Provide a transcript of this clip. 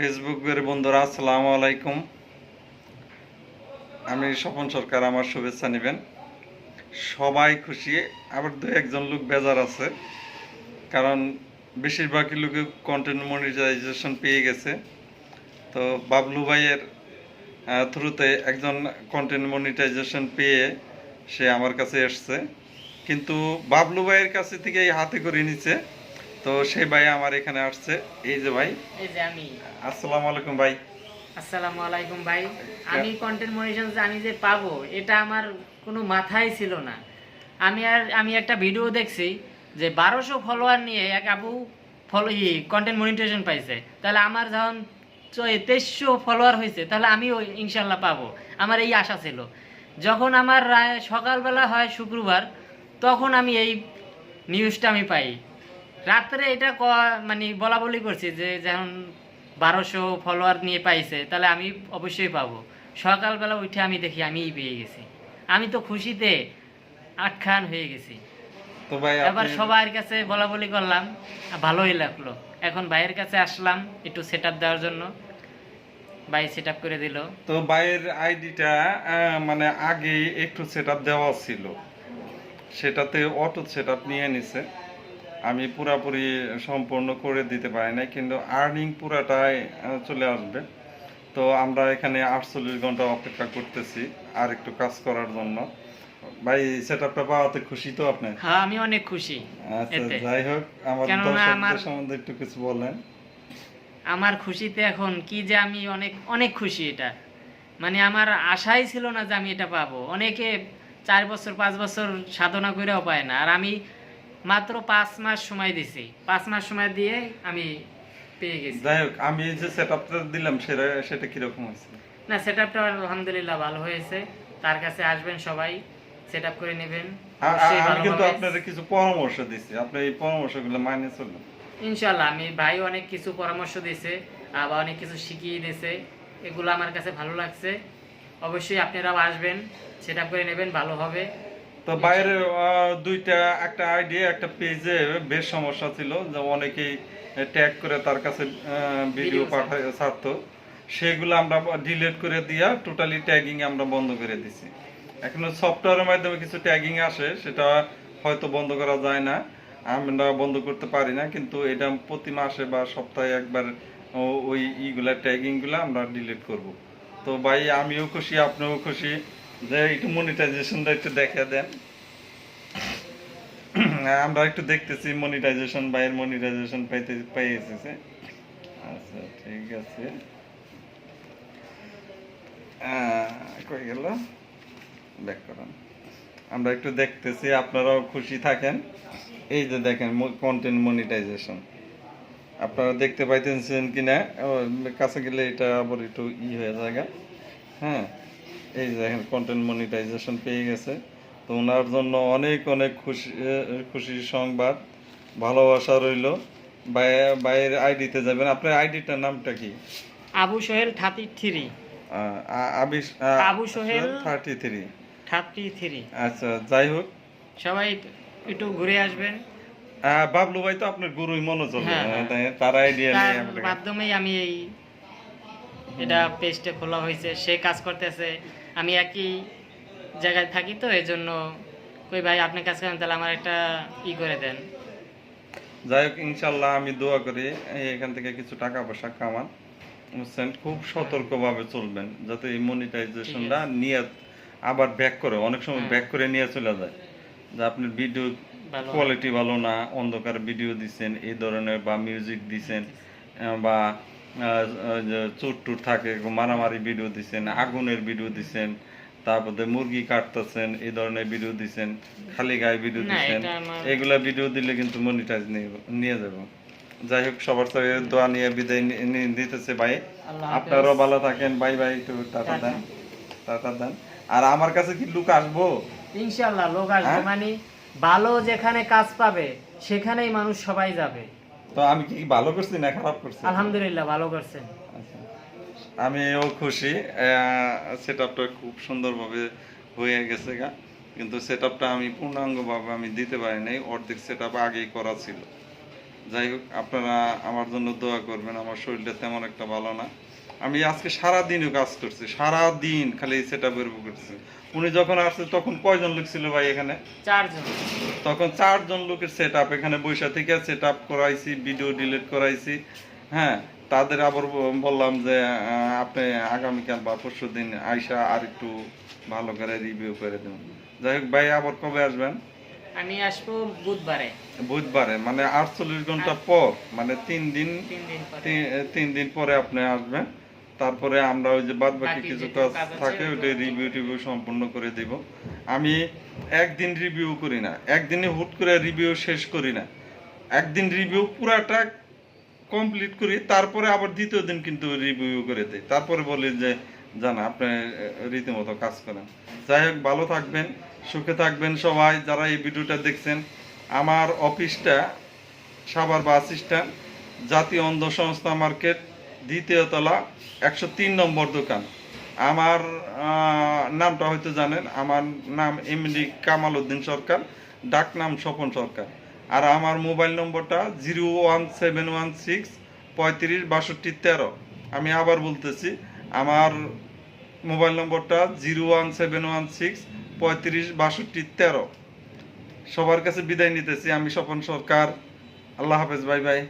ফেসবুকের বন্ধুরা, আসসালামু আলাইকুম। আমি স্বপন সরকার, আমার শুভেচ্ছা নেবেন। সবাই খুশি, আবার দু একজন লোক বেজার আছে, কারণ বেশিরভাগই লোকে কন্টেন্ট মনিটাইজেশন পেয়ে গেছে। তো বাবলু ভাইয়ের থ্রুতে একজন কন্টেন্ট মনিটাইজেশন পেয়ে সে আমার কাছে এসছে। কিন্তু বাবলু ভাইয়ের কাছে থেকে এই হাতে করে নিছে। তো সেই ভাই আমার এখানে আসছে। এই যে ভাই। এই যে আমি। আসসালামু আলাইকুম ভাই। আসসালামু আলাইকুম ভাই। আমি কন্টেন্ট মনিটাইজেশন আমি যে পাবো এটা আমার কোনো মাথায় ছিল না। আমি আর আমি একটা ভিডিও দেখছি যে বারোশো ফলোয়ার নিয়ে এক আপু ফলো ই কন্টেন্ট মনিটাইজেশন পাইছে। তাহলে আমার যখন তেইশশো ফলোয়ার হয়েছে তাহলে আমিও ইনশাল্লাহ পাবো। আমার এই আশা ছিল। যখন আমার সকালবেলা হয় শুক্রবার তখন আমি এই নিউজটা আমি পাই। রাত্রে এটা মানে বলা বলি করছি যে যেমন বারোশো ফলোয়ার নিয়ে পাইছে তাহলে আমি অবশ্যই পাবো। সকালবেলা উঠে আমি দেখি আমিই পেয়ে গেছি। আমি তো খুশিতে আটখান হয়ে গেছি। তো ভাই এবার সবার কাছে বলা বলি করলাম ভালোই লাগল। এখন ভাইয়ের কাছে আসলাম একটু সেট দেওয়ার জন্য। ভাই সেট করে দিল। তো ভাইয়ের আইডিটা মানে আগে একটু সেটআপ দেওয়া ছিল। সেটাতে অটো সেটআপ নিয়ে নিছে। আমি পুরাপুরি সম্পূর্ণ করে দিতে পারি নাই কিন্তু আর্নিং পুরাটাই চলে আসবে। তো আমরা এখানে আটচল্লিশ ঘণ্টা অপেক্ষা করতেছি আর একটু কাজ করার জন্য। ভাই সেটআপটা পাওয়াতে খুশি তো আপনি? হ্যাঁ আমি অনেক খুশি আচ্ছা যাই হোক আমার দর্শকদের সম্বন্ধে একটু কিছু বলেন। আমার খুশিতে এখন কি যে আমি অনেক অনেক খুশি এটা। মানে আমার আশাই ছিল না যে আমি এটা পাবো। অনেকে চার বছর পাঁচ বছর সাধনা করেও পায় না। আর আমি মাত্র পাঁচ মাস সময় দিছি। পাঁচ মাস সময় দিয়ে আমি পেয়ে গেছি। যাই হোক আমি যে সেটআপটা দিলাম সেটা সেটা কীরকম হয়েছে? না সেট আপটা আলহামদুলিল্লাহ ভালো হয়েছে। তার কাছে আসবেন সবাই সেট আপ করে নেবেন। অবশ্যই আমি কিন্তু আপনাদের কিছু পরামর্শ দিচ্ছি। আপনি এই পরামর্শগুলো মাইনে চলুন। ইনশাল্লাহ আমি ভাই অনেক কিছু পরামর্শ দিয়েছে আবার অনেক কিছু শিখিয়ে দিয়েছে। এগুলো আমার কাছে ভালো লাগছে। অবশ্যই আপনারাও আসবেন সেট করে নেবেন ভালো হবে। তো বাইরে দুইটা একটা আইডিয়া একটা পেজে বেশ সমস্যা ছিল যে অনেকেই ট্যাগ করে তার কাছে ভিডিও পাঠায় ছাড়তো। সেগুলো আমরা ডিলিট করে দিয়া টোটালি ট্যাগিং আমরা বন্ধ করে দিছি। এখন সফটওয়্যারের মাধ্যমে কিছু ট্যাগিং আসে সেটা হয়তো বন্ধ করা যায় না। আমরা বন্ধ করতে পারি না কিন্তু এটা প্রতি মাসে বা সপ্তাহে একবার ওই ইগুলা ট্যাগিংগুলা আমরা ডিলিট করব। তো ভাই আমিও খুশি আপনিও খুশি। একটু মনিটাইজেশনটা একটু দেখে দেন। আমরা একটু দেখতেছি মনিটাইজেশন বাইরের মনিটাইজেশন পাইতে পাই এসেছে আচ্ছা ঠিক আছে। কই গেল? ব্যাক করুন। আমরা একটু দেখতেছি, আপনারাও খুশি থাকেন। এই যে দেখেন কন্টেন্ট মনিটাইজেশন আপনারা দেখতে পাইতেছেন কিনা? কাছে গেলে এটা আবার একটু ই হয়ে যায় হ্যাঁ। এই যে দেখেন কন্টেন্ট মনিটাইজেশন পেয়ে গেছে। তো ওনার জন্য অনেক অনেক খুশি এ, খুশির সংবাদ ভালোবাসা রইল। বাইরের আইডিতে যাবেন। আপনার আইডিটার নামটা কি? Abu Sohel thirty three. Abu Sohel. Thirty three. Thirty three. আচ্ছা যাই হোক। সবাই একটু ঘুরে আসবেন। বাবলু ভাই তো আপনার গুরুই মনে চলবে হ্যাঁ, হ্যাঁ। তাই- তার আইডিয়া মাধ্যমেই আমি এই এটা পেজটা খোলা হয়েছে। সে কাজ করতেছে। আমি একই জায়গায় থাকি তো এই জন্য কই ভাই আপনি কাজ করেন তাহলে আমার একটা ই করে দেন। যাই হোক ইনশাল্লাহ আমি দোয়া করি এখান থেকে কিছু টাকা পয়সা কামান বুঝছেন? খুব সতর্কভাবে চলবেন যাতে এই মনিটাইজেশনটা নিয়ে আবার ব্যাক করে অনেক সময় হ্যাঁ। ব্যাক করে নিয়ে চলে যায়। যে আপনার ভিডিও কোয়ালিটি ভালো না অন্ধকার ভিডিও দিচ্ছেন এই ধরনের বা মিউজিক দিচ্ছেন বা চোর টুর থাকে মারামারি ভিডিও দিছেন আগুনের ভিডিও দিছেন তারপরে মুরগি কাটতেছেন এই ধরনের ভিডিও দিছেন খালি গায়ে ভিডিও না, দিছেন। এটা আমার- এগুলা ভিডিও দিলে কিন্তু মনিটাইজ নিয়ে যাব যাই হোক সবার সাথে দোয়া নিয়ে বিদায় দিতেছে ভাই। আপনারাও ভালো থাকেন। বাই বাই একটু টাটা দেন। টাটা। দেন। আর আমার কাছে কি লোক আসব? ইনশাল্লাহ লোক আসবে হ্যাঁ? মানে ভালো যেখানে কাজ পাবে সেখানেই মানুষ সবাই যাবে। তো আমি কি ভালো করছি না খারাপ করছি? আলহামদুলিল্লাহ ভালো করছেন। আচ্ছা। আমিও খুশি। সেট আপটা খুব সুন্দরভাবে হয়ে গেছে গা। কিন্তু সেট আপটা আমি পূর্ণাঙ্গভাবে আমি দিতে পারি নাই অর্ধেক সেট আপ আগেই করা ছিল। যাই হোক আপনারা আমার জন্য দোয়া করবেন আমার শরীরটা তেমন একটা ভালো না। আমি আজকে সারা দিনও কাজ করছি সারা দিন খালি সেট আপ করছি। উনি যখন আসছে তখন কয়জন লোক ছিল ভাই এখানে? চারজন। তখন চারজন লোকের সেট আপ এখানে বৈশা থেকে সেট আপ করাইছি ভিডিও ডিলিট করাইছি হ্যাঁ? তাদের আবার বললাম যে আপনি আগামীকাল বা পরশু দিন আইসা আর একটু ভালো করে রিভিউ করে দেবেন যাই হোক ভাই আবার কবে আসবেন? আমি আসব বুধবারে। বুধবারে মানে আটচল্লিশ ঘণ্টা পর মানে তিন দিন দিন তিন দিন পরে আপনি আসবেন। তারপরে আমরা ওই যে বাদ বাকি কিছু কাজ থাকে ওইটা রিভিউ টিভিউ সম্পূর্ণ করে দিব। আমি একদিন রিভিউ করি না। একদিনে হুট করে রিভিউ শেষ করি না। একদিন রিভিউ পুরাটা কমপ্লিট করি তারপরে আবার দ্বিতীয় দিন কিন্তু রিভিউ করে দিই। তারপরে বলি যে জানা আপনি রীতিমতো কাজ করেন। যাই হোক ভালো থাকবেন সুখে থাকবেন সবাই যারা এই ভিডিওটা দেখছেন। আমার অফিসটা সাভার বাস স্ট্যান্ড জাতীয় অন্ধ সংস্থা মার্কেট দ্বিতীয় তলা, একশো তিন নম্বর দোকান। আমার নামটা হয়তো জানেন, আমার নাম এমডি কামাল উদ্দিন সরকার, ডাক নাম স্বপন সরকার। আর আমার মোবাইল নম্বরটা zero one seven one six পঁয়ত্রিশ বাষট্টি তেরো। আমি আবার বলতেছি, আমার মোবাইল নম্বরটা zero one seven one six পঁয়ত্রিশ বাষট্টি তেরো। সবার কাছে বিদায় নিতেছি, আমি স্বপন সরকার। আল্লাহ হাফেজ, বাই বাই।